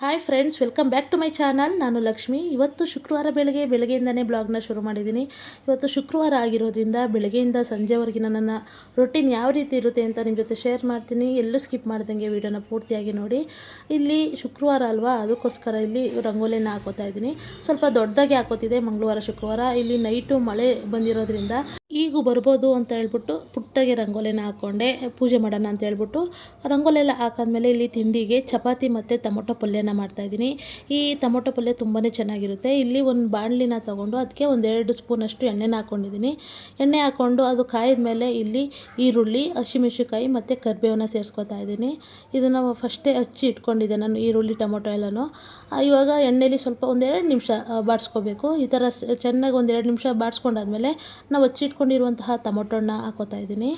Hi friends welcome back to my channel ನಾನು ಲಕ್ಷ್ಮಿ. ಇವತ್ತು ಶುಕ್ರವಾರ ಬೆಳಗ್ಗೆ, ಬೆಳಗ್ಗೆಯಿಂದನೇ ಬ್ಲಾಗ್ನ ಶುರು ಮಾಡಿದ್ದೀನಿ. ಇವತ್ತು ಶುಕ್ರವಾರ ಆಗಿರೋದ್ರಿಂದ ಬೆಳಗ್ಗೆಯಿಂದ ಸಂಜೆವರೆಗಿನ ನನ್ನ ರೊಟೀನ್ ಯಾವ ರೀತಿ ಇರುತ್ತೆ ಅಂತ ನಿಮ್ಮ ಜೊತೆ ಶೇರ್ ಮಾಡ್ತೀನಿ. ಎಲ್ಲೂ ಸ್ಕಿಪ್ ಮಾಡ್ದಂಗೆ ವೀಡಿಯೋನ ಪೂರ್ತಿಯಾಗಿ ನೋಡಿ. ಇಲ್ಲಿ ಶುಕ್ರವಾರ ಅಲ್ವಾ? ಅದಕ್ಕೋಸ್ಕರ ಇಲ್ಲಿ ರಂಗೋಲಿನ ಹಾಕೋತಾ ಇದ್ದೀನಿ. ಸ್ವಲ್ಪ ದೊಡ್ಡದಾಗಿ ಹಾಕೋತಿದೆ ಮಂಗಳವಾರ, ಶುಕ್ರವಾರ. ಇಲ್ಲಿ ನೈಟು ಮಳೆ ಬಂದಿರೋದ್ರಿಂದ ಈಗೂ ಬರ್ಬೋದು ಅಂತ ಹೇಳ್ಬಿಟ್ಟು ಪುಟ್ಟಾಗಿ ರಂಗೋಲಿನ ಹಾಕ್ಕೊಂಡೆ ಪೂಜೆ ಮಾಡೋಣ ಅಂತ ಹೇಳ್ಬಿಟ್ಟು ರಂಗೋಲೆಲ್ಲ ಹಾಕಾದ್ಮೇಲೆ ಇಲ್ಲಿ ತಿಂಡಿಗೆ ಚಪಾತಿ ಮತ್ತು ಟೊಮೊಟೊ ಪಲ್ಯನ ಮಾಡ್ತಾಯಿದ್ದೀನಿ ಈ ಟೊಮೊಟೊ ಪಲ್ಯ ತುಂಬಾ ಚೆನ್ನಾಗಿರುತ್ತೆ. ಇಲ್ಲಿ ಒಂದು ಬಾಣಲಿನ ತೊಗೊಂಡು ಅದಕ್ಕೆ ಒಂದೆರಡು ಸ್ಪೂನಷ್ಟು ಎಣ್ಣೆನ ಹಾಕ್ಕೊಂಡಿದ್ದೀನಿ ಎಣ್ಣೆ ಹಾಕ್ಕೊಂಡು ಅದು ಕಾಯಿದ ಮೇಲೆ ಇಲ್ಲಿ ಈರುಳ್ಳಿ ಹಸಿಮೆಣ್ಸಿಕಾಯಿ ಮತ್ತು ಕರಿಬೇವನ್ನ ಸೇರಿಸ್ಕೊತಾ ಇದ್ದೀನಿ. ಇದನ್ನು ಫಸ್ಟೇ ಹಚ್ಚಿ ಇಟ್ಕೊಂಡಿದ್ದೆ ನಾನು ಈರುಳ್ಳಿ, ಟೊಮೊಟೊ ಎಲ್ಲನೂ. ಇವಾಗ ಎಣ್ಣೆಲಿ ಸ್ವಲ್ಪ ಒಂದೆರಡು ನಿಮಿಷ ಬಾಡಿಸ್ಕೋಬೇಕು. ಈ ಥರ ಚೆನ್ನಾಗಿ ಒಂದೆರಡು ನಿಮಿಷ ಬಾಡಿಸ್ಕೊಂಡಾದ್ಮೇಲೆ ನಾವು ಹಚ್ಚಿಟ್ಕೊಂಡಿರುವಂತಹ ಟೊಮೊಟೊ ಹಣ್ಣ ಹಾಕೋತಾ ಇದ್ದೀನಿ.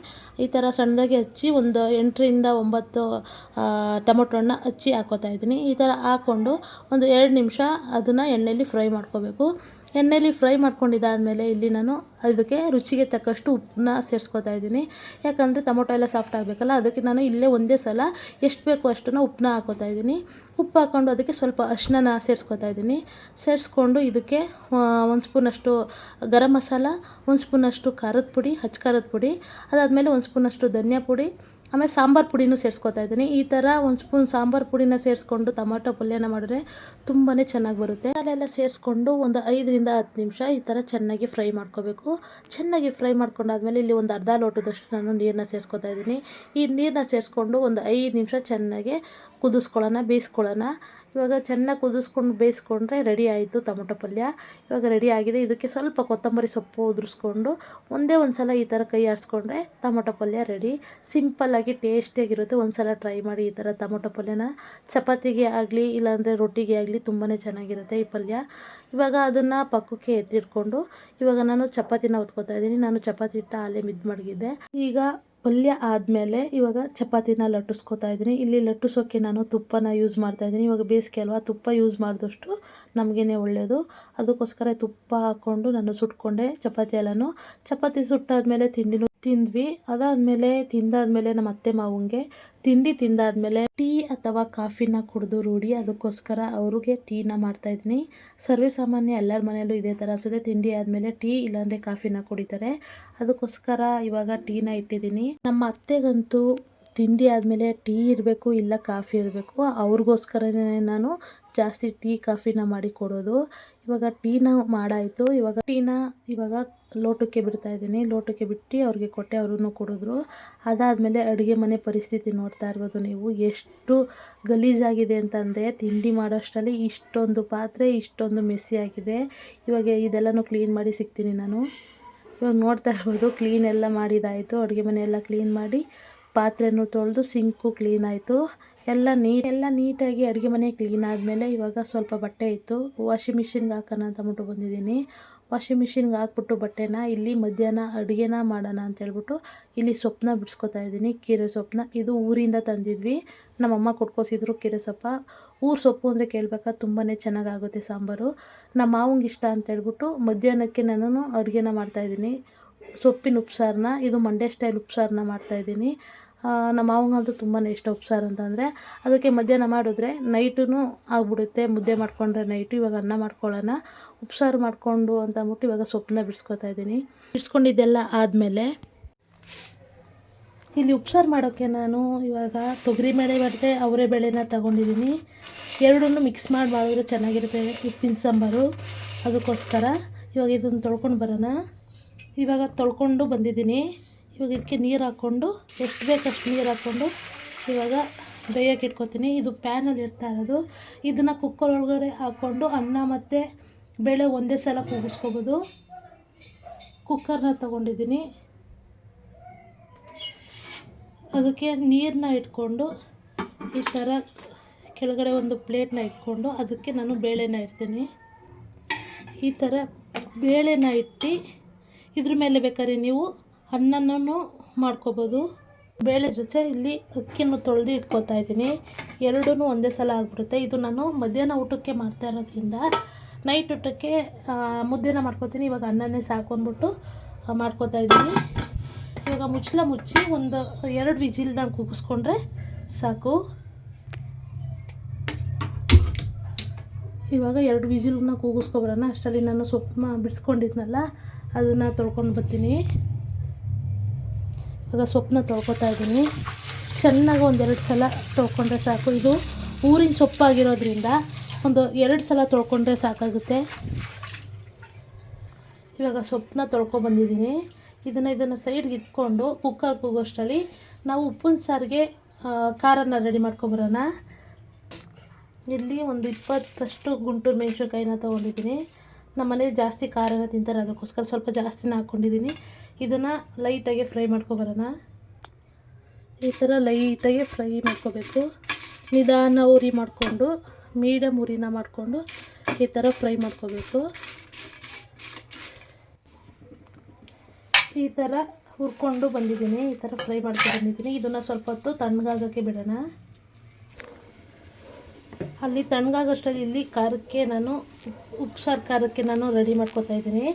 ಈ ಥರ ಸಣ್ಣದಾಗಿ ಹಚ್ಚಿ ಒಂದು ಎಂಟರಿಂದ ಒಂಬತ್ತು ಟೊಮೊಟೊನ ಹಚ್ಚಿ ಹಾಕೋತಾ ಇದ್ದೀನಿ. ಈ ಥರ ಹಾಕ್ಕೊಂಡು ಒಂದು ಎರಡು ನಿಮಿಷ ಅದನ್ನು ಎಣ್ಣೆಯಲ್ಲಿ ಫ್ರೈ ಮಾಡ್ಕೋಬೇಕು. ಎಣ್ಣೆಯಲ್ಲಿ ಫ್ರೈ ಮಾಡ್ಕೊಂಡಿದ್ದಾದಮೇಲೆ ಇಲ್ಲಿ ನಾನು ಅದಕ್ಕೆ ರುಚಿಗೆ ತಕ್ಕಷ್ಟು ಉಪ್ಪನ್ನ ಸೇರಿಸ್ಕೊತಾ ಇದ್ದೀನಿ. ಯಾಕಂದರೆ ಟೊಮೊಟೊ ಎಲ್ಲ ಸಾಫ್ಟ್ ಆಗಬೇಕಲ್ಲ, ಅದಕ್ಕೆ ನಾನು ಇಲ್ಲೇ ಒಂದೇ ಸಲ ಎಷ್ಟು ಬೇಕೋ ಅಷ್ಟನ್ನು ಉಪ್ಪನ್ನ ಹಾಕೋತಾ ಇದ್ದೀನಿ. ಉಪ್ಪು ಹಾಕ್ಕೊಂಡು ಅದಕ್ಕೆ ಸ್ವಲ್ಪ ಅರಿಶಿನ ಸೇರಿಸ್ಕೊತಾ ಇದ್ದೀನಿ. ಸೇರಿಸ್ಕೊಂಡು ಇದಕ್ಕೆ ಒಂದು ಸ್ಪೂನಷ್ಟು ಗರಂ ಮಸಾಲ, ಒಂದು ಸ್ಪೂನಷ್ಟು ಖಾರದ ಪುಡಿ ಹಚ್ಚ ಖಾರದ ಪುಡಿ, ಅದಾದಮೇಲೆ ಒಂದು ಸ್ಪೂನಷ್ಟು ಧನಿಯಾ ಪುಡಿ ಆಮೇಲೆ ಸಾಂಬಾರು ಪುಡಿನೂ ಸೇರಿಸ್ಕೊತಾ ಇದ್ದೀನಿ. ಈ ಥರ ಒಂದು ಸ್ಪೂನ್ ಸಾಂಬಾರು ಪುಡಿನ ಸೇರಿಸ್ಕೊಂಡು ಟೊಮೊಟೊ ಪಲ್ಯನ ಮಾಡಿದ್ರೆ ತುಂಬಾ ಚೆನ್ನಾಗಿ ಬರುತ್ತೆ. ಅಲ್ಲೆಲ್ಲ ಸೇರಿಸ್ಕೊಂಡು ಒಂದು ಐದರಿಂದ ಹತ್ತು ನಿಮಿಷ ಈ ಥರ ಚೆನ್ನಾಗಿ ಫ್ರೈ ಮಾಡ್ಕೋಬೇಕು. ಚೆನ್ನಾಗಿ ಫ್ರೈ ಮಾಡ್ಕೊಂಡಾದ್ಮೇಲೆ ಇಲ್ಲಿ ಒಂದು ಅರ್ಧ ಲೋಟದಷ್ಟು ನಾನು ನೀರನ್ನ ಸೇರಿಸ್ಕೊತಾ ಇದ್ದೀನಿ. ಈ ನೀರನ್ನ ಸೇರಿಸ್ಕೊಂಡು ಒಂದು ಐದು ನಿಮಿಷ ಚೆನ್ನಾಗಿ ಕುದಿಸ್ಕೊಳ್ಳೋಣ, ಬೇಯಿಸ್ಕೊಳ್ಳೋಣ. ಇವಾಗ ಚೆನ್ನಾಗಿ ಕುದಿಸ್ಕೊಂಡು ಬೇಯಿಸ್ಕೊಂಡ್ರೆ ರೆಡಿ ಆಯಿತು ಟೊಮೊಟೊ ಪಲ್ಯ ಇವಾಗ ರೆಡಿ ಆಗಿದೆ. ಇದಕ್ಕೆ ಸ್ವಲ್ಪ ಕೊತ್ತಂಬರಿ ಸೊಪ್ಪು ಉದುರಿಸ್ಕೊಂಡು ಒಂದೇ ಒಂದು ಸಲ ಈ ಥರ ಕೈ ಆಡಿಸ್ಕೊಂಡ್ರೆ ಟೊಮೊಟೊ ಪಲ್ಯ ರೆಡಿ. ಸಿಂಪಲ್ಲಾಗಿ ಟೇಸ್ಟಿಯಾಗಿರುತ್ತೆ. ಒಂದು ಸಲ ಟ್ರೈ ಮಾಡಿ ಈ ಥರ ಟೊಮೊಟೊ ಪಲ್ಯನ. ಚಪಾತಿಗೆ ಆಗಲಿ ಇಲ್ಲಾಂದರೆ ರೊಟ್ಟಿಗೆ ಆಗಲಿ ತುಂಬಾ ಚೆನ್ನಾಗಿರುತ್ತೆ ಈ ಪಲ್ಯ. ಇವಾಗ ಅದನ್ನು ಪಕ್ಕಕ್ಕೆ ಎತ್ತಿಟ್ಕೊಂಡು ಇವಾಗ ನಾನು ಚಪಾತಿನ ಹೊತ್ಕೊತಾ ಇದ್ದೀನಿ. ನಾನು ಚಪಾತಿ ಹಿಟ್ಟ ಅಲ್ಲೇ ಮಿದ್ ಮಡಗಿದ್ದೆ. ಈಗ ಪಲ್ಯ ಆದಮೇಲೆ ಇವಾಗ ಚಪಾತಿನ ಲಟ್ಟಿಸ್ಕೊತಾ ಇದ್ದೀನಿ. ಇಲ್ಲಿ ಲಟ್ಟಿಸೋಕ್ಕೆ ನಾನು ತುಪ್ಪನ ಯೂಸ್ ಮಾಡ್ತಾ ಇದ್ದೀನಿ. ಇವಾಗ ಬೇಸಿಗೆ ಅಲ್ವಾ? ತುಪ್ಪ ಯೂಸ್ ಮಾಡಿದಷ್ಟು ನಮಗೇನೆ ಒಳ್ಳೆಯದು ಅದಕ್ಕೋಸ್ಕರ ತುಪ್ಪ ಹಾಕ್ಕೊಂಡು ನಾನು ಸುಟ್ಕೊಂಡೆ ಚಪಾತಿ ಎಲ್ಲನೂ ಚಪಾತಿ ಸುಟ್ಟಾದಮೇಲೆ ತಿಂಡಿನೂ ತಿಂದ್ವಿ. ಅದಾದ್ಮೇಲೆ ತಿಂದಾದ್ಮೇಲೆ ನಮ್ಮ ಅತ್ತೆ ಮಾವಂಗೆ ತಿಂಡಿ ತಿಂದಾದ್ಮೇಲೆ ಟೀ ಅಥವಾ ಕಾಫಿನ ಕುಡಿದು ರೂಢಿ. ಅದಕ್ಕೋಸ್ಕರ ಅವ್ರಿಗೆ ಟೀನ ಮಾಡ್ತಾಯಿದ್ದೀನಿ ಸರ್ವೇ ಸಾಮಾನ್ಯ ಎಲ್ಲರ ಮನೆಯಲ್ಲೂ ಇದೇ ಥರ ಅನ್ಸುತ್ತೆ. ತಿಂಡಿ ಆದಮೇಲೆ ಟೀ ಇಲ್ಲಾಂದರೆ ಕಾಫಿನ ಕುಡಿತಾರೆ. ಅದಕ್ಕೋಸ್ಕರ ಇವಾಗ ಟೀನ ಇಟ್ಟಿದ್ದೀನಿ. ನಮ್ಮ ಅತ್ತೆಗಂತೂ ತಿಂಡಿ ಆದಮೇಲೆ ಟೀ ಇರಬೇಕು ಇಲ್ಲ ಕಾಫಿ ಇರಬೇಕು, ಅವ್ರಿಗೋಸ್ಕರನೇ ನಾನು ಜಾಸ್ತಿ ಟೀ ಕಾಫಿನ ಮಾಡಿ ಕೊಡೋದು. ಇವಾಗ ಟೀನ ಮಾಡಾಯಿತು. ಇವಾಗ ಟೀನ ಇವಾಗ ಲೋಟಕ್ಕೆ ಬಿಡ್ತಾ ಇದ್ದೀನಿ. ಲೋಟಕ್ಕೆ ಬಿಟ್ಟು ಅವ್ರಿಗೆ ಕೊಟ್ಟೆ ಅವ್ರೂ ಕುಡಿದ್ರು. ಅದಾದಮೇಲೆ ಅಡುಗೆ ಮನೆ ಪರಿಸ್ಥಿತಿ ನೋಡ್ತಾ ಇರ್ಬೋದು ನೀವು. ಎಷ್ಟು ಗಲೀಜಾಗಿದೆ ಅಂತಂದರೆ ತಿಂಡಿ ಮಾಡೋಷ್ಟರಲ್ಲಿ ಇಷ್ಟೊಂದು ಪಾತ್ರೆ, ಇಷ್ಟೊಂದು ಮೆಸ್ಸಿ ಆಗಿದೆ. ಇವಾಗ ಇದೆಲ್ಲನೂ ಕ್ಲೀನ್ ಮಾಡಿ ಸಿಗ್ತೀನಿ ನಾನು. ಇವಾಗ ನೋಡ್ತಾ ಇರ್ಬೋದು ಕ್ಲೀನ್ ಎಲ್ಲ ಮಾಡಿದಾಯಿತು. ಅಡುಗೆ ಮನೆ ಎಲ್ಲ ಕ್ಲೀನ್ ಮಾಡಿ ಪಾತ್ರೆನೂ ತೊಳೆದು ಸಿಂಕು ಕ್ಲೀನ್ ಆಯಿತು. ಎಲ್ಲ ನೀಟ್ ಎಲ್ಲ ನೀಟಾಗಿ ಅಡುಗೆ ಮನೆ ಕ್ಲೀನ್ ಆದಮೇಲೆ ಇವಾಗ ಸ್ವಲ್ಪ ಬಟ್ಟೆ ಇತ್ತು. ವಾಷಿಂಗ್ ಮಿಷಿನ್ಗೆ ಹಾಕೋಣ ಅಂತ ಅಂದ್ಬಿಟ್ಟು ಬಂದಿದ್ದೀನಿ. ವಾಷಿಂಗ್ ಮಿಷಿನ್ಗೆ ಹಾಕ್ಬಿಟ್ಟು ಬಟ್ಟೆನ ಇಲ್ಲಿ ಮಧ್ಯಾಹ್ನ ಅಡುಗೆನ ಮಾಡೋಣ ಅಂತ ಹೇಳ್ಬಿಟ್ಟು ಇಲ್ಲಿ ಸೊಪ್ಪನ್ನ ಬಿಡಿಸ್ಕೊತಾ ಇದ್ದೀನಿ, ಕೀರೆ ಸೊಪ್ಪನ್ನ. ಇದು ಊರಿಂದ ತಂದಿದ್ವಿ. ನಮ್ಮಮ್ಮ ಕೊಟ್ಕೋಸಿದ್ರು ಕೀರೆ ಸೊಪ್ಪ. ಊರು ಸೊಪ್ಪು ಅಂದರೆ ಕೇಳಬೇಕಾ? ತುಂಬಾ ಚೆನ್ನಾಗಾಗುತ್ತೆ ಸಾಂಬಾರು. ನಮ್ಮ ಮಾವಂಗೆ ಇಷ್ಟ ಅಂತ ಹೇಳ್ಬಿಟ್ಟು ಮಧ್ಯಾಹ್ನಕ್ಕೆ ನಾನು ಅಡುಗೆನ ಮಾಡ್ತಾಯಿದ್ದೀನಿ ಸೊಪ್ಪಿನ ಉಪ್ಸಾರನ್ನ ಇದು ಮಂಡ್ಯ ಸ್ಟೈಲ್ ಉಪ್ಸಾರನ್ನ ಮಾಡ್ತಾಯಿದ್ದೀನಿ ನಮ್ಮ ಮಾವಂಗಂತೂ ತುಂಬಾ ಇಷ್ಟ ಉಪ್ಸಾರು ಅಂತಂದರೆ, ಅದಕ್ಕೆ ಮಧ್ಯಾಹ್ನ ಮಾಡಿದ್ರೆ ನೈಟೂ ಆಗಿಬಿಡುತ್ತೆ. ಮುದ್ದೆ ಮಾಡ್ಕೊಂಡ್ರೆ ನೈಟು, ಇವಾಗ ಅನ್ನ ಮಾಡ್ಕೊಳ್ಳೋಣ. ಉಪ್ಸಾರು ಮಾಡಿಕೊಂಡು ಅಂತ ಅಂದ್ಬಿಟ್ಟು ಇವಾಗ ಸೊಪ್ಪನ್ನ ಬಿಡಿಸ್ಕೊತಾ ಇದ್ದೀನಿ. ಬಿಡಿಸ್ಕೊಂಡಿದ್ದೆಲ್ಲ ಆದಮೇಲೆ, ಇಲ್ಲಿ ಉಪ್ಸಾರು ಮಾಡೋಕ್ಕೆ ನಾನು ಇವಾಗ ತೊಗರಿ ಬೇಳೆ ಮತ್ತು ಅವರೇ ಬೇಳೆನ ತಗೊಂಡಿದ್ದೀನಿ. ಎರಡನ್ನೂ ಮಿಕ್ಸ್ ಮಾಡಿ ಮಾಡಿದ್ರೆ ಚೆನ್ನಾಗಿರುತ್ತೆ ಉಪ್ಪಿನ ಸಾಂಬಾರು. ಅದಕ್ಕೋಸ್ಕರ ಇವಾಗ ಇದನ್ನು ತೊಳ್ಕೊಂಡು ಬರೋಣ. ಇವಾಗ ತೊಳ್ಕೊಂಡು ಬಂದಿದ್ದೀನಿ. ಇವಾಗ ಇದಕ್ಕೆ ನೀರು ಹಾಕ್ಕೊಂಡು, ಎಷ್ಟು ಬೇಕು ಅಷ್ಟು ನೀರು ಹಾಕ್ಕೊಂಡು ಇವಾಗ ಬೇಯಕ್ಕೆ ಇಟ್ಕೊತೀನಿ. ಇದು ಪ್ಯಾನಲ್ಲಿ ಇರ್ತಾ ಇರೋದು. ಇದನ್ನು ಕುಕ್ಕರ್ ಒಳಗಡೆ ಹಾಕ್ಕೊಂಡು ಅನ್ನ ಮತ್ತು ಬೇಳೆ ಒಂದೇ ಸಲ ಕೂಗಿಸ್ಕೋಬೋದು. ಕುಕ್ಕರ್ನ ತಗೊಂಡಿದ್ದೀನಿ. ಅದಕ್ಕೆ ನೀರನ್ನ ಇಟ್ಕೊಂಡು ಈ ಥರ ಕೆಳಗಡೆ ಒಂದು ಪ್ಲೇಟ್ನ ಇಟ್ಕೊಂಡು ಅದಕ್ಕೆ ನಾನು ಬೇಳೆನ ಇಡ್ತೀನಿ. ಈ ಥರ ಬೇಳೆನ ಇಟ್ಟು ಇದ್ರ ಮೇಲೆ ಬೇಕಾದ್ರೆ ನೀವು ಅನ್ನನೂ ಮಾಡ್ಕೋಬೋದು. ಬೇಳೆ ಜೊತೆ ಇಲ್ಲಿ ಅಕ್ಕಿನೂ ತೊಳೆದು ಇಟ್ಕೊತಾ ಇದ್ದೀನಿ. ಎರಡೂ ಒಂದೇ ಸಲ ಆಗಿಬಿಡುತ್ತೆ. ಇದು ನಾನು ಮಧ್ಯಾಹ್ನ ಊಟಕ್ಕೆ ಮಾಡ್ತಾ ಇರೋದ್ರಿಂದ ನೈಟ್ ಊಟಕ್ಕೆ ಮುದ್ದೆನ ಮಾಡ್ಕೊತೀನಿ. ಇವಾಗ ಅನ್ನನೇ ಸಾಕು ಅಂದ್ಬಿಟ್ಟು ಮಾಡ್ಕೊತಾ ಇದ್ದೀನಿ. ಇವಾಗ ಮುಚ್ಚಲ ಮುಚ್ಚಿ ಒಂದು ಎರಡು ವಿಜಿಲ್ದಾಗ ಕೂಗಿಸ್ಕೊಂಡ್ರೆ ಸಾಕು. ಇವಾಗ ಎರಡು ವಿಜಿಲ್ನ ಕೂಗಿಸ್ಕೊಬರೋಣ. ಅಷ್ಟರಲ್ಲಿ ನಾನು ಸೊಪ್ಪನ್ನ ಬಿಡಿಸ್ಕೊಂಡಿದ್ನಲ್ಲ, ಅದನ್ನು ತೊಳ್ಕೊಂಡು ಬರ್ತೀನಿ. ಇವಾಗ ಸೊಪ್ಪನ್ನ ತೊಳ್ಕೊತಾ ಇದ್ದೀನಿ. ಚೆನ್ನಾಗಿ ಒಂದೆರಡು ಸಲ ತೊಳ್ಕೊಂಡ್ರೆ ಸಾಕು. ಇದು ಊರಿನ ಸೊಪ್ಪಾಗಿರೋದ್ರಿಂದ ಒಂದು ಎರಡು ಸಲ ತೊಳ್ಕೊಂಡ್ರೆ ಸಾಕಾಗುತ್ತೆ. ಇವಾಗ ಸೊಪ್ಪನ್ನ ತೊಳ್ಕೊಬಂದಿದ್ದೀನಿ ಇದನ್ನು ಇದನ್ನು ಸೈಡ್ಗೆ ಇಟ್ಕೊಂಡು ಕುಕ್ಕರ್ ಕೂಗೋಷ್ಟರಲ್ಲಿ ನಾವು ಉಪ್ಪಿನ ಸಾರಿಗೆ ಖಾರನ ರೆಡಿ ಮಾಡ್ಕೊಬರೋಣ. ಇಲ್ಲಿ ಒಂದು ಇಪ್ಪತ್ತಷ್ಟು ಗುಂಟೂರು ಮೆಣಸಿನ್ಕಾಯಿನ ತೊಗೊಂಡಿದ್ದೀನಿ. ನಮ್ಮ ಮನೇಲಿ ಜಾಸ್ತಿ ಖಾರನ ತಿಂತಾರೆ, ಅದಕ್ಕೋಸ್ಕರ ಸ್ವಲ್ಪ ಜಾಸ್ತಿನ ಹಾಕ್ಕೊಂಡಿದ್ದೀನಿ. ಇದನ್ನು ಲೈಟಾಗಿ ಫ್ರೈ ಮಾಡ್ಕೊಬರೋಣ. ಈ ಥರ ಲೈಟಾಗಿ ಫ್ರೈ ಮಾಡ್ಕೋಬೇಕು. ನಿಧಾನ ಉರಿ ಮಾಡಿಕೊಂಡು ಮೀಡಿಯಮ್ ಉರಿನ ಮಾಡಿಕೊಂಡು ಈ ಥರ ಫ್ರೈ ಮಾಡ್ಕೋಬೇಕು. ಈ ಥರ ಹುರ್ಕೊಂಡು ಬಂದಿದ್ದೀನಿ. ಈ ಥರ ಫ್ರೈ ಮಾಡ್ಕೊಂಡು ಬಂದಿದ್ದೀನಿ. ಇದನ್ನು ಸ್ವಲ್ಪ ಹೊತ್ತು ತಣ್ಣಗಾಗೋಕ್ಕೆ ಬಿಡೋಣ. ಅಲ್ಲಿ ತಣ್ಣಗಾಗೋಷ್ಟರಲ್ಲಿ ಇಲ್ಲಿ ಖಾರಕ್ಕೆ ನಾನು ಉಪ್ಸಾರು ಖಾರಕ್ಕೆ ನಾನು ರೆಡಿ ಮಾಡ್ಕೊತಾ ಇದ್ದೀನಿ.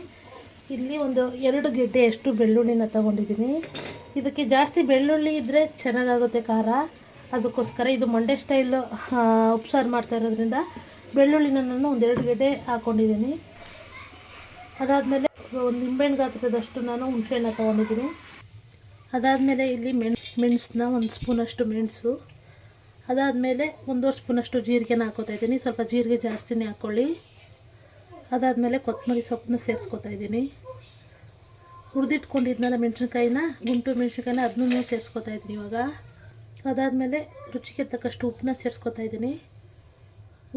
ಇಲ್ಲಿ ಒಂದು ಎರಡು ಗೆಡ್ಡೆ ಅಷ್ಟು ಬೆಳ್ಳುಳ್ಳಿನ ತಗೊಂಡಿದ್ದೀನಿ. ಇದಕ್ಕೆ ಜಾಸ್ತಿ ಬೆಳ್ಳುಳ್ಳಿ ಇದ್ದರೆ ಚೆನ್ನಾಗಾಗುತ್ತೆ ಖಾರ. ಅದಕ್ಕೋಸ್ಕರ ಇದು ಮಂಡ್ಯ ಸ್ಟೈಲು ಉಪ್ಸಾರು ಮಾಡ್ತಾ ಇರೋದ್ರಿಂದ ಬೆಳ್ಳುಳ್ಳಿನ ನಾನು ಒಂದೆರಡು ಗೆಡ್ಡೆ ಹಾಕ್ಕೊಂಡಿದ್ದೀನಿ ಅದಾದಮೇಲೆ ಒಂದು ನಿಂಬೆಹಣ್ಣು ಗಾತ್ರದಷ್ಟು ನಾನು ಹುಣಸೆಹಣ್ಣ ತೊಗೊಂಡಿದ್ದೀನಿ. ಅದಾದಮೇಲೆ ಇಲ್ಲಿ ಮೆಣ್, ಮೆಣಸನ್ನ ಒಂದು ಸ್ಪೂನಷ್ಟು ಮೆಣಸು. ಅದಾದಮೇಲೆ ಒಂದೂವರೆ ಸ್ಪೂನಷ್ಟು ಜೀರಿಗೆನ ಹಾಕೋತಾ ಇದ್ದೀನಿ. ಸ್ವಲ್ಪ ಜೀರಿಗೆ ಜಾಸ್ತಿನೇ ಹಾಕ್ಕೊಳ್ಳಿ ಅದಾದಮೇಲೆ ಕೊತ್ತಂಬರಿ ಸೊಪ್ಪನ್ನ ಸೇರಿಸ್ಕೊತಾ ಇದ್ದೀನಿ. ಹುರಿದಿಟ್ಕೊಂಡಿದ್ನಲ್ಲ ಮೆಣಸಿನ್ಕಾಯಿನ, ಗುಂಟು ಮೆಣಸಿನ್ಕಾಯಿನ ಅದನ್ನೂ ಸೇರಿಸ್ಕೊತಾ ಇದ್ದೀನಿ ಇವಾಗ. ಅದಾದಮೇಲೆ ರುಚಿಗೆ ತಕ್ಕಷ್ಟು ಉಪ್ಪನ್ನ ಸೇರಿಸ್ಕೊತಾ ಇದ್ದೀನಿ.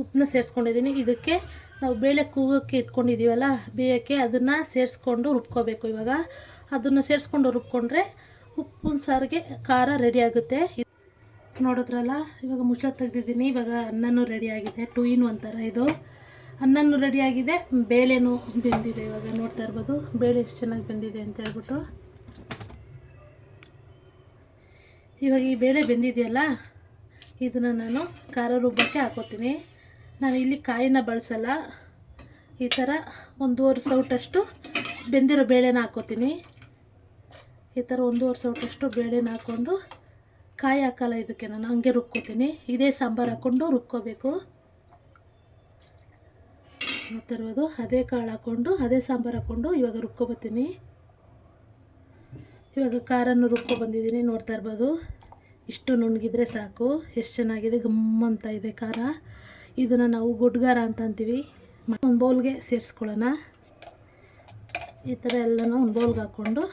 ಉಪ್ಪನ್ನ ಸೇರಿಸ್ಕೊಂಡಿದ್ದೀನಿ. ಇದಕ್ಕೆ ನಾವು ಬೇಳೆ ಕೂಗೋಕ್ಕೆ ಇಟ್ಕೊಂಡಿದ್ದೀವಲ್ಲ, ಬೇಯೋಕ್ಕೆ ಅದನ್ನು ಸೇರಿಸ್ಕೊಂಡು ರುಬ್ಕೋಬೇಕು ಇವಾಗ. ಅದನ್ನು ಸೇರಿಸ್ಕೊಂಡು ರುಬ್ಕೊಂಡ್ರೆ ಉಪ್ಪಿನ ಸಾರಿಗೆ ಖಾರ ರೆಡಿ ಆಗುತ್ತೆ. ನೋಡಿದ್ರಲ್ಲ, ಇವಾಗ ಮುಚ್ಚ ತೆಗ್ದಿದ್ದೀನಿ. ಇವಾಗ ಅನ್ನನೂ ರೆಡಿ ಆಗಿದೆ. ಟೂ ಇನ್ ಒಂಥರ ಇದು. ಅನ್ನನೂ ರೆಡಿ ಆಗಿದೆ ಬೇಳೆನೂ ಬೆಂದಿದೆ ಇವಾಗ, ನೋಡ್ತಾ ಇರ್ಬೋದು. ಬೇಳೆ ಎಷ್ಟು ಚೆನ್ನಾಗಿ ಬೆಂದಿದೆ ಅಂತ ಹೇಳ್ಬಿಟ್ಟು. ಇವಾಗ ಈ ಬೇಳೆ ಬೆಂದಿದೆಯಲ್ಲ, ಇದನ್ನು ನಾನು ಖಾರ ರುಬ್ಬಕ್ಕೆ ಹಾಕೋತೀನಿ. ನಾನು ಇಲ್ಲಿ ಕಾಯಿನ ಬಳಸಲ್ಲ. ಈ ಥರ ಒಂದೂವರೆ ಸೌಟಷ್ಟು ಬೆಂದಿರೋ ಬೇಳೆನ ಹಾಕೋತೀನಿ. ಈ ಥರ ಒಂದೂವರೆ ಸೌಟಷ್ಟು ಬೇಳೆನ ಹಾಕ್ಕೊಂಡು ಕಾಯಿ ಹಾಕಲ್ಲ ಇದಕ್ಕೆ, ನಾನು ಹಂಗೆ ರುಬ್ಕೋತೀನಿ. ಇದೇ ಸಾಂಬಾರು ಹಾಕ್ಕೊಂಡು ರುಬ್ಕೋಬೇಕು. ನೋಡ್ತಾ ಇರ್ಬೋದು ಅದೇ ಕಾಳು ಹಾಕ್ಕೊಂಡು ಅದೇ ಸಾಂಬಾರು ಹಾಕ್ಕೊಂಡು ಇವಾಗ ರುಬ್ಕೊಬತ್ತೀನಿ ಇವಾಗ ಖಾರನ್ನು ರುಬ್ಕೊ ಬಂದಿದ್ದೀನಿ, ನೋಡ್ತಾ ಇರ್ಬೋದು. ಇಷ್ಟು ನುಣ್ಣಗಿದ್ರೆ ಸಾಕು. ಎಷ್ಟು ಚೆನ್ನಾಗಿದೆ ಗಮ್ ಅಂತ ಇದೆ ಖಾರ. ಇದನ್ನು ನಾವು ಗುಡ್ಗಾರ ಅಂತ ಅಂತೀವಿ. ಒಂದು ಬೌಲ್ಗೆ ಸೇರಿಸ್ಕೊಳ್ಳೋಣ. ಈ ಥರ ಎಲ್ಲನೂ ಒಂದು ಬೌಲ್ಗೆ ಹಾಕ್ಕೊಂಡು.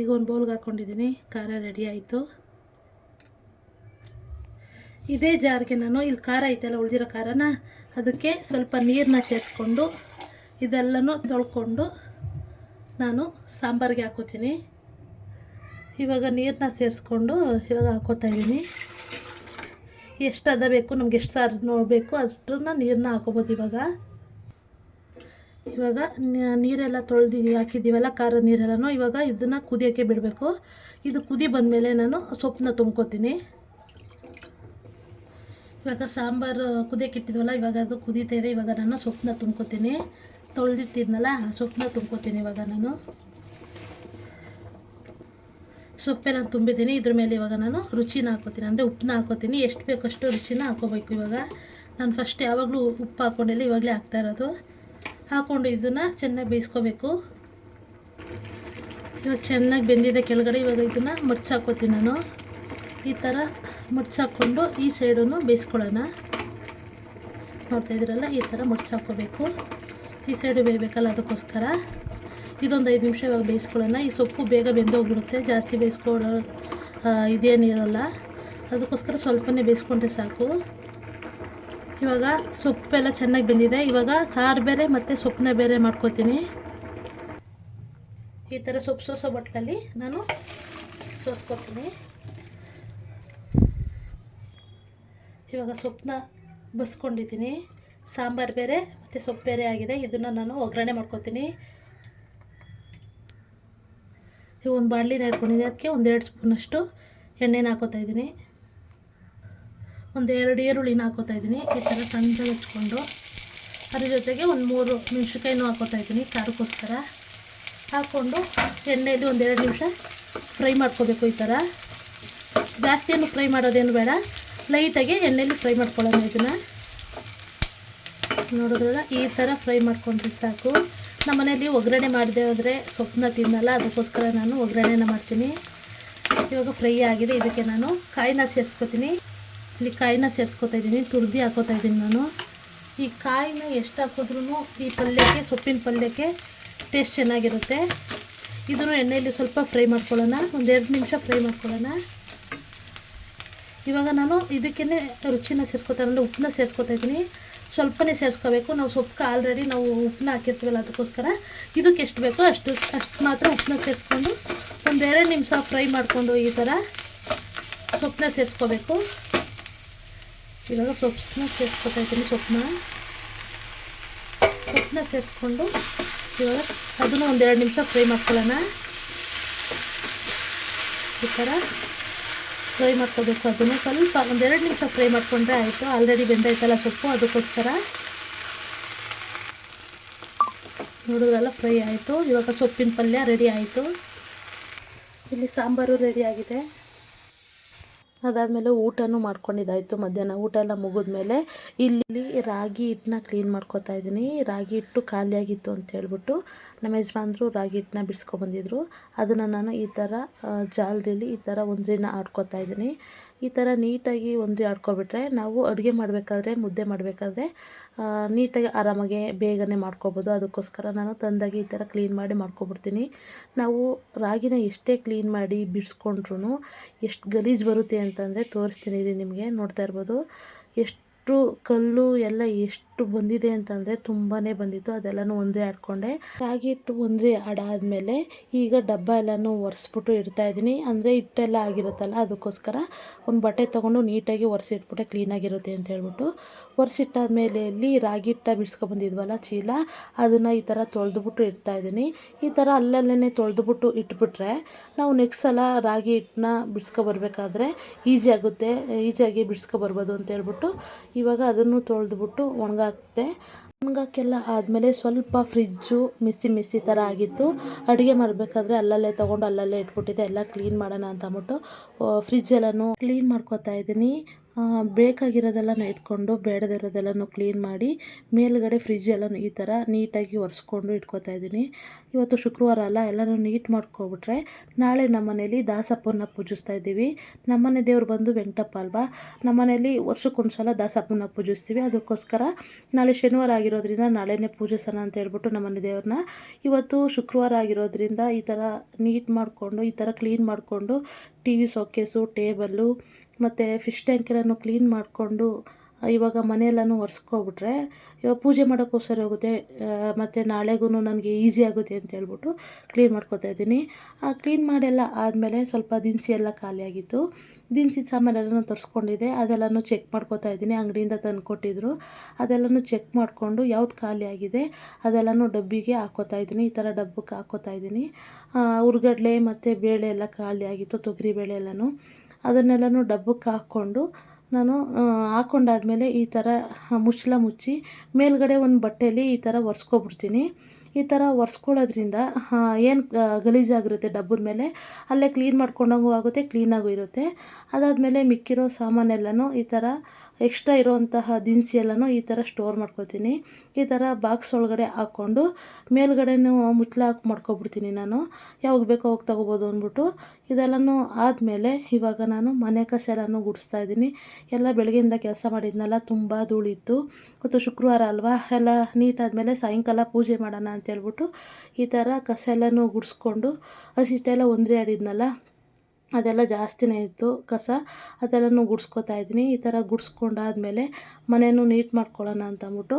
ಈಗ ಒಂದು ಬೌಲ್ಗೆ ಹಾಕ್ಕೊಂಡಿದ್ದೀನಿ ಖಾರ ರೆಡಿ ಆಯಿತು. ಇದೇ ಜಾರಿಗೆ ನಾನು ಇಲ್ಲಿ ಖಾರ ಐತಲ್ಲ, ಉಳಿದಿರೋ ಖಾರನ, ಅದಕ್ಕೆ ಸ್ವಲ್ಪ ನೀರನ್ನ ಸೇರಿಸ್ಕೊಂಡು ಇದೆಲ್ಲನೂ ತೊಳ್ಕೊಂಡು ನಾನು ಸಾಂಬಾರಿಗೆ ಹಾಕೋತೀನಿ. ಇವಾಗ ನೀರನ್ನ ಸೇರಿಸ್ಕೊಂಡು ಇವಾಗ ಹಾಕೋತಾ ಇದ್ದೀನಿ. ಎಷ್ಟು ಅದ ಬೇಕು, ನಮ್ಗೆ ಎಷ್ಟು ಸಾರು ನೋಡಬೇಕು, ಅಷ್ಟನ್ನ ನೀರನ್ನ ಹಾಕೋಬೋದು ಇವಾಗ. ಇವಾಗ ನೀರೆಲ್ಲ ತೊಳೆದು ಹಾಕಿದ್ದೀವಲ್ಲ, ಖಾರ ನೀರೆಲ್ಲನೂ, ಇವಾಗ ಇದನ್ನು ಕುದಿಯೋಕ್ಕೆ ಬಿಡಬೇಕು. ಇದು ಕುದಿ ಬಂದಮೇಲೆ ನಾನು ಸೊಪ್ಪನ್ನ ತುಂಬ್ಕೋತೀನಿ. ಇವಾಗ ಸಾಂಬಾರು ಕುದಿಯಕ್ಕಿಟ್ಟಿದ್ವಲ್ಲ ಇವಾಗ ಅದು ಕುದೀತಿದೆ ಇವಾಗ ನಾನು ಸೊಪ್ಪನ್ನ ತುಂಬ್ಕೋತೀನಿ. ತೊಳೆದಿಟ್ಟಿದ್ನಲ್ಲ, ಆ ಸೊಪ್ಪನ್ನ ತುಂಬ್ಕೋತೀನಿ ಇವಾಗ ನಾನು. ಸೊಪ್ಪೆಲ್ಲ ತುಂಬಿದ್ದೀನಿ. ಇದ್ರ ಮೇಲೆ ಇವಾಗ ನಾನು ರುಚಿನ ಹಾಕೋತೀನಿ ಅಂದರೆ ಉಪ್ಪನ್ನ ಹಾಕೋತೀನಿ ಎಷ್ಟು ಬೇಕಷ್ಟು ರುಚಿನ ಹಾಕೋಬೇಕು ಇವಾಗ. ನಾನು ಫಸ್ಟ್ ಯಾವಾಗಲೂ ಉಪ್ಪು ಹಾಕ್ಕೊಂಡಿಲ್ಲ ಇವಾಗಲೇ ಹಾಕ್ತಾ ಇರೋದು. ಹಾಕ್ಕೊಂಡು ಇದನ್ನು ಚೆನ್ನಾಗಿ ಬೇಯಿಸ್ಕೋಬೇಕು. ಇವಾಗ ಚೆನ್ನಾಗಿ ಬೆಂದಿದೆ ಕೆಳಗಡೆ. ಇವಾಗ ಇದನ್ನು ಮಡ್ಸಾಕೋತೀನಿ ನಾನು. ಈ ಥರ ಮಡ್ಚಿ ಹಾಕ್ಕೊಂಡು ಈ ಸೈಡನ್ನು ಬೇಯಿಸ್ಕೊಳ್ಳೋಣ. ನೋಡ್ತಾ ಇದ್ದೀರಲ್ಲ, ಈ ಥರ ಮುಚ್ಚಾಕೋಬೇಕು ಈ ಸೈಡು ಬೇಯಬೇಕಲ್ಲ ಅದಕ್ಕೋಸ್ಕರ. ಇದೊಂದು ಐದು ನಿಮಿಷ ಇವಾಗ ಬೇಯಿಸ್ಕೊಳ್ಳೋಣ. ಈ ಸೊಪ್ಪು ಬೇಗ ಬೆಂದೋಗ್ಬಿಡುತ್ತೆ, ಜಾಸ್ತಿ ಬೇಯಿಸ್ಕೊಳ್ಳೋ ಇದೇನಿರಲ್ಲ ಅದಕ್ಕೋಸ್ಕರ ಸ್ವಲ್ಪನೇ ಬೇಯಿಸ್ಕೊಂಡ್ರೆ ಸಾಕು. ಇವಾಗ ಸೊಪ್ಪೆಲ್ಲ ಚೆನ್ನಾಗಿ ಬೆಂದಿದೆ. ಇವಾಗ ಸಾರು ಬೇರೆ ಮತ್ತು ಸೊಪ್ಪನ್ನ ಬೇರೆ ಮಾಡ್ಕೊತೀನಿ. ಈ ಥರ ಸೊಪ್ಪು ಸೋಸೋ ಬಟ್ಲಲ್ಲಿ ನಾನು ಸೋಸ್ಕೊತೀನಿ. ಇವಾಗ ಸೊಪ್ಪನ್ನ ಬಸ್ಕೊಂಡಿದ್ದೀನಿ. ಸಾಂಬಾರು ಬೇರೆ, ಮತ್ತು ಸೊಪ್ಪು ಬೇರೆ ಆಗಿದೆ. ಇದನ್ನು ನಾನು ಒಗ್ಗರಣೆ ಮಾಡ್ಕೊತೀನಿ. ಈ ಒಂದು ಬಾಣಲಿನ ಹಿಡ್ಕೊಂಡಿದ್ದೀನಿ ಅದಕ್ಕೆ ಒಂದೆರಡು ಸ್ಪೂನಷ್ಟು ಎಣ್ಣೆನ ಹಾಕೋತಾ ಇದ್ದೀನಿ. ಒಂದು ಎರಡು ಈರುಳ್ಳಿನ ಹಾಕೋತಾ ಇದ್ದೀನಿ. ಈ ಥರ ಸಣ್ಣದಾಗಿ ಹಚ್ಕೊಂಡು ಅದ್ರ ಜೊತೆಗೆ ಒಂದು ಮೂರು ಮೆಣಸಿನ್ಕಾಯಿನೂ ಹಾಕೋತಾ ಇದ್ದೀನಿ ಖಾರಕ್ಕೋಸ್ಕರ. ಹಾಕ್ಕೊಂಡು ಎಣ್ಣೆಯಲ್ಲಿ ಒಂದೆರಡು ನಿಮಿಷ ಫ್ರೈ ಮಾಡ್ಕೋಬೇಕು ಈ ಥರ ಜಾಸ್ತಿ ಏನು ಫ್ರೈ ಮಾಡೋದೇನು ಬೇಡ. ಲೈಟಾಗಿ ಎಣ್ಣೆಲಿ ಫ್ರೈ ಮಾಡ್ಕೊಳ್ಳೋಣ ಇದನ್ನು. ನೋಡಿದ್ರಲ್ಲ ಈ ಥರ ಫ್ರೈ ಮಾಡ್ಕೊಂಡ್ರೆ ಸಾಕು. ನಮ್ಮ ಮನೆಯಲ್ಲಿ ಒಗ್ಗರಣೆ ಮಾಡಿದೆ ಹೋದರೆ ಸೊಪ್ಪನ್ನ ತಿನ್ನಲ್ಲ, ಅದಕ್ಕೋಸ್ಕರ ನಾನು ಒಗ್ಗರಣೆನ ಮಾಡ್ತೀನಿ. ಇವಾಗ ಫ್ರೈ ಆಗಿದೆ, ಇದಕ್ಕೆ ನಾನು ಕಾಯಿನ ಸೇರಿಸ್ಕೊತೀನಿ. ಇಲ್ಲಿ ಕಾಯಿನ ಸೇರಿಸ್ಕೊತಾ ಇದ್ದೀನಿ, ತುರ್ದಿ ಹಾಕೋತಾ ಇದ್ದೀನಿ ನಾನು. ಈ ಕಾಯಿನ ಎಷ್ಟು ಹಾಕಿದ್ರೂ ಈ ಪಲ್ಯಕ್ಕೆ, ಸೊಪ್ಪಿನ ಪಲ್ಯಕ್ಕೆ ಟೇಸ್ಟ್ ಚೆನ್ನಾಗಿರುತ್ತೆ. ಇದನ್ನು ಎಣ್ಣೆಯಲ್ಲಿ ಸ್ವಲ್ಪ ಫ್ರೈ ಮಾಡ್ಕೊಳ್ಳೋಣ ಒಂದು ಎರಡು ನಿಮಿಷ ಫ್ರೈ ಮಾಡ್ಕೊಳ್ಳೋಣ. ಇವಾಗ ನಾನು ಇದಕ್ಕೇ ರುಚಿನ ಸೇರಿಸ್ಕೊತಾ ಉಪ್ಪನ್ನ ಸೇರಿಸ್ಕೊತಾ ಇದ್ದೀನಿ. ಸ್ವಲ್ಪನೇ ಸೇರಿಸ್ಕೋಬೇಕು. ನಾವು ಸೊಪ್ಪು ಆಲ್ರೆಡಿ ನಾವು ಉಪ್ಪನ್ನ ಹಾಕಿರ್ತೀವಲ್ಲ, ಅದಕ್ಕೋಸ್ಕರ. ಇದಕ್ಕೆ ಎಷ್ಟು ಬೇಕೋ ಅಷ್ಟು ಅಷ್ಟು ಮಾತ್ರ ಉಪ್ಪನ್ನ ಸೇರಿಸ್ಕೊಂಡು ಒಂದೆರಡು ನಿಮಿಷ ಫ್ರೈ ಮಾಡಿಕೊಂಡು ಈ ಥರ ಸೊಪ್ಪನ್ನ ಸೇರಿಸ್ಕೋಬೇಕು. ಇವಾಗ ಸೊಪ್ಪನ್ನ ಸೇರಿಸ್ಕೊತಾ ಇದ್ದೀನಿ, ಸೊಪ್ಪನ್ನ. ಸೊಪ್ಪನ್ನ ಸೇರಿಸ್ಕೊಂಡು ಇವಾಗ ಅದನ್ನು ಒಂದೆರಡು ನಿಮಿಷ ಫ್ರೈ ಮಾಡ್ಕೊಳ್ಳೋಣ. ಈ ಥರ ಫ್ರೈ ಮಾಡ್ಕೋಬೇಕು ಅದನ್ನು. ಸ್ವಲ್ಪ ಒಂದೆರಡು ನಿಮಿಷ ಫ್ರೈ ಮಾಡಿಕೊಂಡ್ರೆ ಆಯಿತು. ಆಲ್ರೆಡಿ ಬೆಂದಾಯ್ತಲ್ಲ ಸೊಪ್ಪು, ಅದಕ್ಕೋಸ್ಕರ. ನೋಡಿದ್ರಲ್ಲ, ಫ್ರೈ ಆಯಿತು. ಇವಾಗ ಸೊಪ್ಪಿನ ಪಲ್ಯ ರೆಡಿ ಆಯಿತು. ಇಲ್ಲಿ ಸಾಂಬಾರು ರೆಡಿ ಆಗಿದೆ. ಅದಾದಮೇಲೆ ಊಟನೂ ಮಾಡ್ಕೊಂಡಿದ್ದಾಯಿತು ಮಧ್ಯಾಹ್ನ. ಊಟ ಎಲ್ಲ ಮುಗಿದ್ಮೇಲೆ ಇಲ್ಲಿ ರಾಗಿ ಹಿಟ್ಟನ್ನ ಕ್ಲೀನ್ ಮಾಡ್ಕೊತಾ ಇದ್ದೀನಿ. ರಾಗಿ ಹಿಟ್ಟು ಖಾಲಿಯಾಗಿತ್ತು ಅಂತ ಹೇಳ್ಬಿಟ್ಟು ನಮ್ಮ ಯಜಮಾನ್ರು ರಾಗಿ ಹಿಟ್ಟನ್ನ ಬಿಡಿಸ್ಕೊಬಂದಿದ್ರು ಅದನ್ನು ನಾನು ಈ ಥರ ಜಾಲರಿಲಿ ಈ ಥರ ಒಂದ್ರಿನ ಆಡ್ಕೊತಾ ಇದ್ದೀನಿ. ಈ ಥರ ನೀಟಾಗಿ ಒಂದು ಆಡ್ಕೊಬಿಟ್ರೆ ನಾವು ಅಡುಗೆ ಮಾಡಬೇಕಾದ್ರೆ, ಮುದ್ದೆ ಮಾಡಬೇಕಾದ್ರೆ ನೀಟಾಗಿ ಆರಾಮಾಗಿ ಬೇಗನೆ ಮಾಡ್ಕೊಬೋದು. ಅದಕ್ಕೋಸ್ಕರ ನಾನು ತಂದಾಗಿ ಈ ಥರ ಕ್ಲೀನ್ ಮಾಡಿ ಮಾಡ್ಕೊಬಿಡ್ತೀನಿ. ನಾವು ರಾಗಿನ ಎಷ್ಟೇ ಕ್ಲೀನ್ ಮಾಡಿ ಬಿಡಿಸ್ಕೊಂಡ್ರೂ ಎಷ್ಟು ಗಲೀಜು ಬರುತ್ತೆ ಅಂತಂದರೆ ತೋರಿಸ್ತೀನಿ ರೀ ನಿಮಗೆ, ನೋಡ್ತಾ ಇರ್ಬೋದು. ಎಷ್ಟು ಕಲ್ಲು ಎಲ್ಲ ಎಷ್ಟು ಬಂದಿದೆ ಅಂತಂದರೆ ತುಂಬಾ ಬಂದಿತ್ತು, ಅದೆಲ್ಲನೂ ಒಂದೇ ಆಡ್ಕೊಂಡೆ. ರಾಗಿ ಹಿಟ್ಟು ಒಂದೇ ಆಡಾದಮೇಲೆ ಈಗ ಡಬ್ಬ ಎಲ್ಲನೂ ಒರೆಸ್ಬಿಟ್ಟು ಇಡ್ತಾ ಇದ್ದೀನಿ. ಅಂದರೆ ಹಿಟ್ಟೆಲ್ಲ ಆಗಿರುತ್ತಲ್ಲ, ಅದಕ್ಕೋಸ್ಕರ ಒಂದು ಬಟ್ಟೆ ತೊಗೊಂಡು ನೀಟಾಗಿ ಒರೆಸಿಟ್ಬಿಟ್ಟೆ ಕ್ಲೀನಾಗಿರುತ್ತೆ ಅಂತ ಹೇಳ್ಬಿಟ್ಟು. ಒರೆಸಿಟ್ಟಾದ್ಮೇಲೆ ಇಲ್ಲಿ ರಾಗಿ ಹಿಟ್ಟ ಬಿಡ್ಸ್ಕೊಬಂದಿದ್ವಲ್ಲ ಚೀಲ, ಅದನ್ನು ಈ ಥರ ತೊಳೆದ್ಬಿಟ್ಟು ಇಡ್ತಾ ಇದ್ದೀನಿ. ಈ ಥರ ಅಲ್ಲಲ್ಲೇ ತೊಳೆದ್ಬಿಟ್ಟು ಇಟ್ಬಿಟ್ರೆ ನಾವು ನೆಕ್ಸ್ಟ್ ಸಲ ರಾಗಿ ಹಿಟ್ಟನ್ನ ಬಿಡ್ಸ್ಕೊಬರ್ಬೇಕಾದ್ರೆ ಈಸಿ ಆಗುತ್ತೆ, ಈಸಿಯಾಗಿ ಬಿಡ್ಸ್ಕೊಬರ್ಬೋದು ಅಂತ ಹೇಳ್ಬಿಟ್ಟು ಇವಾಗ ಅದನ್ನು ತೊಳೆದ್ಬಿಟ್ಟು ಒಣಗಾಕ್ದೆ ಒಣಗಾಕೆಲ್ಲ ಆದಮೇಲೆ ಸ್ವಲ್ಪ ಫ್ರಿಜ್ಜು ಮಿಸ್ಸಿ ಮಿಸ್ಸಿ ಥರ ಆಗಿತ್ತು. ಅಡುಗೆ ಮಾಡಬೇಕಾದ್ರೆ ಅಲ್ಲಲ್ಲೇ ತೊಗೊಂಡು ಅಲ್ಲಲ್ಲೇ ಇಟ್ಬಿಟ್ಟಿದ್ದೆ, ಎಲ್ಲ ಕ್ಲೀನ್ ಮಾಡೋಣ ಅಂತ ಅಂದ್ಬಿಟ್ಟು ಫ್ರಿಜ್ಜೆಲ್ಲನೂ ಕ್ಲೀನ್ ಮಾಡ್ಕೊತಾ ಇದ್ದೀನಿ. ಬೇಕಾಗಿರೋದೆಲ್ಲನೂ ಇಟ್ಕೊಂಡು ಬೇಡದಿರೋದೆಲ್ಲನೂ ಕ್ಲೀನ್ ಮಾಡಿ ಮೇಲುಗಡೆ ಫ್ರಿಜ್ ಎಲ್ಲನೂ ಈ ಥರ ನೀಟಾಗಿ ಒರೆಸ್ಕೊಂಡು ಇಟ್ಕೊತಾ ಇದ್ದೀನಿ. ಇವತ್ತು ಶುಕ್ರವಾರ ಅಲ್ಲ, ಎಲ್ಲನೂ ನೀಟ್ ಮಾಡ್ಕೊಬಿಟ್ರೆ ನಾಳೆ ನಮ್ಮ ಮನೇಲಿ ದಾಸಪ್ಪನ ಪೂಜಿಸ್ತಾ ಇದ್ದೀವಿ. ನಮ್ಮನೆ ದೇವ್ರು ಬಂದು ವೆಂಕಟಪ್ಪ ಅಲ್ವಾ? ನಮ್ಮನೇಲಿ ವರ್ಷಕ್ಕೊಂದು ಸಲ ದಾಸಪ್ಪನ ಪೂಜಿಸ್ತೀವಿ. ಅದಕ್ಕೋಸ್ಕರ ನಾಳೆ ಶನಿವಾರ ಆಗಿರೋದ್ರಿಂದ ನಾಳೆನೇ ಪೂಜಿಸೋಣ ಅಂತ ಹೇಳ್ಬಿಟ್ಟು ನಮ್ಮನೆ ದೇವ್ರನ್ನ ಇವತ್ತು ಶುಕ್ರವಾರ ಆಗಿರೋದ್ರಿಂದ ಈ ಥರ ನೀಟ್ ಮಾಡಿಕೊಂಡು, ಈ ಥರ ಕ್ಲೀನ್ ಮಾಡಿಕೊಂಡು ಟಿ ವಿ ಸೋಕೇಸು ಟೇಬಲ್ಲು ಮತ್ತು ಫಿಶ್ ಟ್ಯಾಂಕ್ ಎಲ್ಲನೂ ಕ್ಲೀನ್ ಮಾಡಿಕೊಂಡು ಇವಾಗ ಮನೆಯೆಲ್ಲನೂ ಒರೆಸ್ಕೊಬಿಟ್ರೆ, ಇವಾಗ ಪೂಜೆ ಮಾಡೋಕ್ಕೋಸ್ಕರ ಹೋಗುತ್ತೆ ಮತ್ತು ನಾಳೆಗೂ ನನಗೆ ಈಸಿ ಆಗುತ್ತೆ ಅಂತ ಹೇಳ್ಬಿಟ್ಟು ಕ್ಲೀನ್ ಮಾಡ್ಕೊತಾ ಇದ್ದೀನಿ. ಕ್ಲೀನ್ ಮಾಡೆಲ್ಲ ಆದಮೇಲೆ ಸ್ವಲ್ಪ ದಿನಸಿ ಎಲ್ಲ ಖಾಲಿಯಾಗಿತ್ತು ದಿನಸಿ ಸಾಮಾನೆಲ್ಲನೂ ತರಿಸ್ಕೊಂಡಿದ್ದೆ, ಅದೆಲ್ಲನೂ ಚೆಕ್ ಮಾಡ್ಕೊತಾ ಇದ್ದೀನಿ, ಅಂಗಡಿಯಿಂದ ತಂದು ಕೊಟ್ಟಿದ್ದರು ಅದೆಲ್ಲನೂ ಚೆಕ್ ಮಾಡಿಕೊಂಡು ಯಾವ್ದು ಖಾಲಿಯಾಗಿದೆ ಅದೆಲ್ಲನೂ ಡಬ್ಬಿಗೆ ಹಾಕೋತಾ ಇದ್ದೀನಿ, ಈ ಥರ ಡಬ್ಬಕ್ಕೆ ಹಾಕೋತಾ ಇದ್ದೀನಿ. ಹುರ್ಗಡ್ಲೆ ಮತ್ತು ಬೇಳೆ ಎಲ್ಲ ಖಾಲಿಯಾಗಿತ್ತು ತೊಗರಿ ಬೇಳೆ ಎಲ್ಲನೂ. ಅದನ್ನೆಲ್ಲನೂ ಡಬ್ಬಕ್ಕೆ ಹಾಕ್ಕೊಂಡು ನಾನು ಹಾಕ್ಕೊಂಡಾದ್ಮೇಲೆ ಈ ಥರ ಮುಚ್ಚಳ ಮುಚ್ಚಿ ಮೇಲುಗಡೆ ಒಂದು ಬಟ್ಟೆಯಲ್ಲಿ ಈ ಥರ ಒರೆಸ್ಕೊಬಿಡ್ತೀನಿ. ಈ ಥರ ಒರೆಸ್ಕೊಳ್ಳೋದ್ರಿಂದ ಏನು ಗಲೀಜಾಗಿರುತ್ತೆ ಡಬ್ಬದ ಮೇಲೆ, ಅಲ್ಲೇ ಕ್ಲೀನ್ ಮಾಡ್ಕೊಂಡಂಗೂ ಆಗುತ್ತೆ, ಕ್ಲೀನಾಗೂ ಇರುತ್ತೆ. ಅದಾದಮೇಲೆ ಮಿಕ್ಕಿರೋ ಸಾಮಾನೆಲ್ಲನೂ ಈ ಥರ ಎಕ್ಸ್ಟ್ರಾ ಇರುವಂತಹ ದಿನಸಿ ಎಲ್ಲನೂ ಈ ಥರ ಸ್ಟೋರ್ ಮಾಡ್ಕೊಳ್ತೀನಿ. ಈ ಥರ ಬಾಕ್ಸ್ ಒಳಗಡೆ ಹಾಕ್ಕೊಂಡು ಮೇಲ್ಗಡೆನೂ ಮುಚ್ಚಳ ಹಾಕಿ ಮಾಡ್ಕೊಬಿಡ್ತೀನಿ ನಾನು. ಯಾವಾಗ ಬೇಕೋ ಅವಾಗ ತೊಗೋಬೋದು ಅಂದ್ಬಿಟ್ಟು. ಇದೆಲ್ಲನೂ ಆದಮೇಲೆ ಇವಾಗ ನಾನು ಮನೆ ಕಸ ಎಲ್ಲನೂ ಗುಡಿಸ್ತಾ ಇದ್ದೀನಿ. ಎಲ್ಲ ಬೆಳಗ್ಗೆಯಿಂದ ಕೆಲಸ ಮಾಡಿದ್ನಲ್ಲ, ತುಂಬ ಧೂಳಿತ್ತು. ಮತ್ತು ಶುಕ್ರವಾರ ಅಲ್ವಾ? ಎಲ್ಲ ನೀಟಾದಮೇಲೆ ಸಾಯಂಕಾಲ ಪೂಜೆ ಮಾಡೋಣ ಅಂತೇಳ್ಬಿಟ್ಟು ಈ ಥರ ಕಸ ಎಲ್ಲನೂ ಗುಡಿಸ್ಕೊಂಡು ಹಸಿಟ್ಟೆಲ್ಲ ಒಂದ್ರಿ ಆಡಿದ್ನಲ್ಲ ಅದೆಲ್ಲ ಜಾಸ್ತಿನೇ ಇತ್ತು ಕಸ. ಅದೆಲ್ಲನೂ ಗುಡಿಸ್ಕೊತಾ ಇದ್ದೀನಿ ಈ ಥರ ಗುಡಿಸ್ಕೊಂಡಾದ್ಮೇಲೆ ಮನೆಯೂ ನೀಟ್ ಮಾಡ್ಕೊಳ್ಳೋಣ ಅಂತ ಅಂದ್ಬಿಟ್ಟು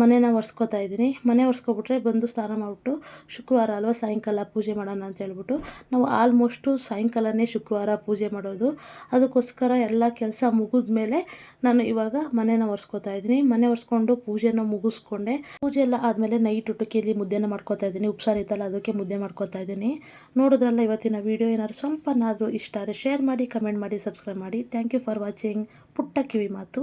ಮನೇನ ಒರೆಸ್ಕೊತಾ ಇದ್ದೀನಿ ಮನೆ ಒರೆಸ್ಕೊಬಿಟ್ರೆ ಬಂದು ಸ್ನಾನ ಮಾಡಿಬಿಟ್ಟು ಶುಕ್ರವಾರ ಅಲ್ವಾ ಸಾಯಂಕಾಲ ಪೂಜೆ ಮಾಡೋಣ ಅಂತ ಹೇಳ್ಬಿಟ್ಟು, ನಾವು ಆಲ್ಮೋಸ್ಟು ಸಾಯಂಕಾಲನೇ ಶುಕ್ರವಾರ ಪೂಜೆ ಮಾಡೋದು. ಅದಕ್ಕೋಸ್ಕರ ಎಲ್ಲ ಕೆಲಸ ಮುಗಿದ್ಮೇಲೆ ನಾನು ಇವಾಗ ಮನೇನ ಒರೆಸ್ಕೊತಾ ಇದ್ದೀನಿ ಮನೆ ಒರೆಸ್ಕೊಂಡು ಪೂಜೆನ ಮುಗಿಸ್ಕೊಂಡೆ. ಪೂಜೆ ಎಲ್ಲ ಆದಮೇಲೆ ನೈಟ್ ಊಟಕ್ಕೆ ಇಲ್ಲಿ ಮುದ್ದೆನ ಮಾಡ್ಕೊತಾ ಇದ್ದೀನಿ. ಉಪ್ಸಾರು ಇತ್ತಲ್ಲ, ಅದಕ್ಕೆ ಮುದ್ದೆ ಮಾಡ್ಕೊತಾ ಇದ್ದೀನಿ. ನೋಡಿದ್ರಲ್ಲ ಇವತ್ತಿನ ವೀಡಿಯೋ ಏನಾದ್ರು ಸ್ವಲ್ಪ ಏನಾದರೂ ಇಷ್ಟ ಆದರೆ ಶೇರ್ ಮಾಡಿ ಕಮೆಂಟ್ ಮಾಡಿ ಸಬ್ಸ್ಕ್ರೈಬ್ ಮಾಡಿ. ಥ್ಯಾಂಕ್ ಯು ಫಾರ್ ವಾಚಿಂಗ್ ಪುಟ್ಟ ಕಿವಿ ಮಾತು.